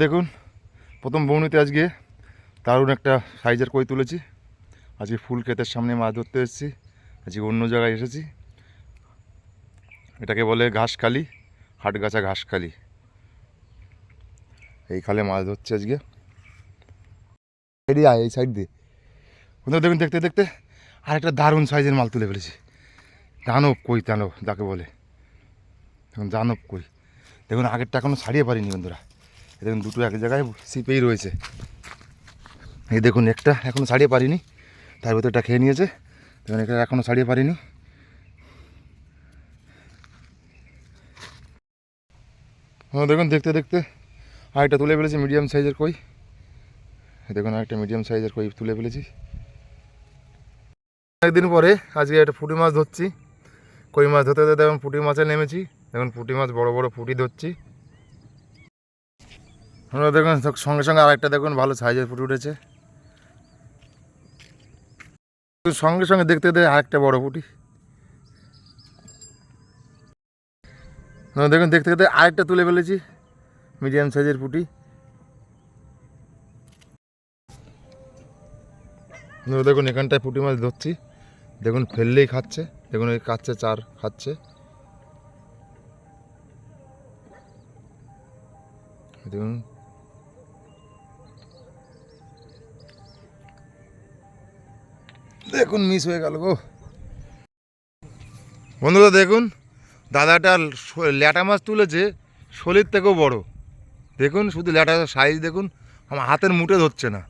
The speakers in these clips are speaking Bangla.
দেখুন, প্রথম বৌনিতে আজকে দারুণ একটা সাইজের কই তুলেছি। আজকে ফুল ক্ষেতের সামনে মাছ ধরতে এসেছি, আজকে অন্য জায়গায় এসেছি। এটাকে বলে ঘাসখালি, হাটগাছা ঘাসখালি। এই খালে মাছ ধরছে আজকে। আয় এই সাইড দিয়ে। দেখুন, দেখতে দেখতে আরেকটা দারুণ সাইজের মাল তুলে ফেলেছি। দানব কই দানব, যাকে বলে। এখন দানব কই। দেখুন, আগেরটা এখনও ছাড়িয়ে পারিনি বন্ধুরা। দেখুন দুটো এক জায়গায় সিপেই রয়েছে। এই দেখুন, একটা এখনও ছাড়িয়ে পারিনি। তার ভেতরটা খেয়ে নিয়েছে। দেখুন এটা এখনও ছাড়িয়ে পারিনি। হ্যাঁ দেখুন, দেখতে দেখতে। আরেকটা তুলে ফেলেছি মিডিয়াম সাইজের কই। দেখুন আরেকটা মিডিয়াম সাইজের কই তুলে ফেলেছি। একদিন পরে আজকে একটা পুঁটি মাছ ধরছি। কই মাছ ধরতে ধরতে এখন পুঁটি মাছে নেমেছি। এখন পুঁটি মাছ বড় বড় পুঁটি ধরছি। আমরা দেখুন, সঙ্গে সঙ্গে আরেকটা দেখুন, ভালো সাইজের পুঁটি উঠেছে। সঙ্গে সঙ্গে দেখতে দেখতে আরেকটা বড় আমরা দেখুন, দেখতে দেখতে আরেকটা তুলে ফেলেছি মিডিয়াম সাইজের আমরা দেখুন, এখানটায় পুঁটি মাছ ধরছি। দেখুন, ফেললেই খাচ্ছে। দেখুন ওই কাচ্ছে চার খাচ্ছে। দেখুন দেখুন মিস হয়ে গেল গো। বন্ধুরা, দেখুন, দাদাটা ল্যাটা মাছ তুলেছে, শলির থেকেও বড়। দেখুন, শুধু ল্যাটার সাইজ দেখুন, আমার হাতের মুঠে ধরছে না।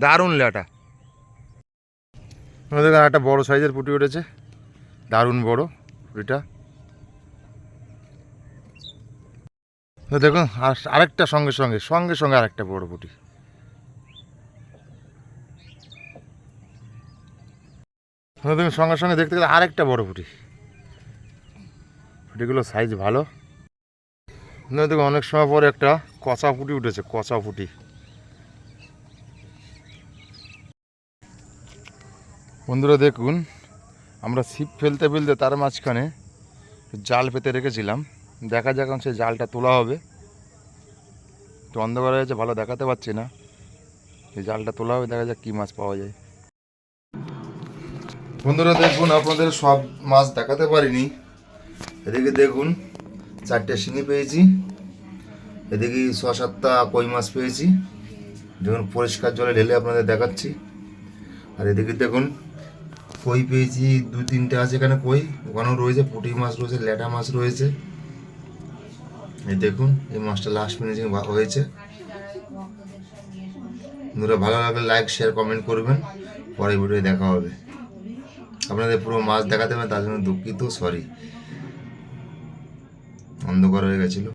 দারুণ ল্যাটা। এখানে একটা বড় সাইজের পুঁটি উঠেছে। দারুণ বড় পুঁটিটা। দেখুন, আর আরেকটা সঙ্গে সঙ্গে সঙ্গে সঙ্গে আরেকটা বড় পুঁটি। তো দেখুন সঙ্গে সঙ্গে দেখতে গেলে আরেকটা বড় পুঁটি। পুঁটিগুলো সাইজ ভালো। না দেখুন অনেক সময় পরে একটা কচা পুঁটি উঠেছে, কচা পুঁটি। বন্ধুরা দেখুন, আমরা ছিপ ফেলতে ফেলতে তার মাঝখানে জাল পেতে রেখেছিলাম। দেখা যাক সেই জালটা তোলা হবে। একটু অন্ধকার হয়েছে, ভালো দেখাতে পাচ্ছি না। এই জালটা তোলা হবে, দেখা যাক কী মাছ পাওয়া যায়। বন্ধুরা দেখুন, আপনাদের সব মাছ দেখাতে পারিনি। এদিকে দেখুন, চারটে শিঙি পেয়েছি। এদিকে ছ সাতটা কই মাছ পেয়েছি। দেখুন, পরিষ্কার জলে ঢেলে আপনাদের দেখাচ্ছি। আর এদিকে দেখুন, কই পেয়েছি, দু তিনটে আছে এখানে কই। ওখানেও রয়েছে, পুঁটি মাছ রয়েছে, ল্যাটা মাছ রয়েছে। এই দেখুন, এই মাছটা লাস্ট ফিনিশিং হয়েছে। বন্ধুরা, ভালো লাগলে লাইক শেয়ার কমেন্ট করবেন। পরে ভিডিও দেখা হবে। আপনাদের পুরো মাছ দেখাতে পারেন তার জন্য দুঃখিত সরি অন্ধকার হয়ে গেছিল।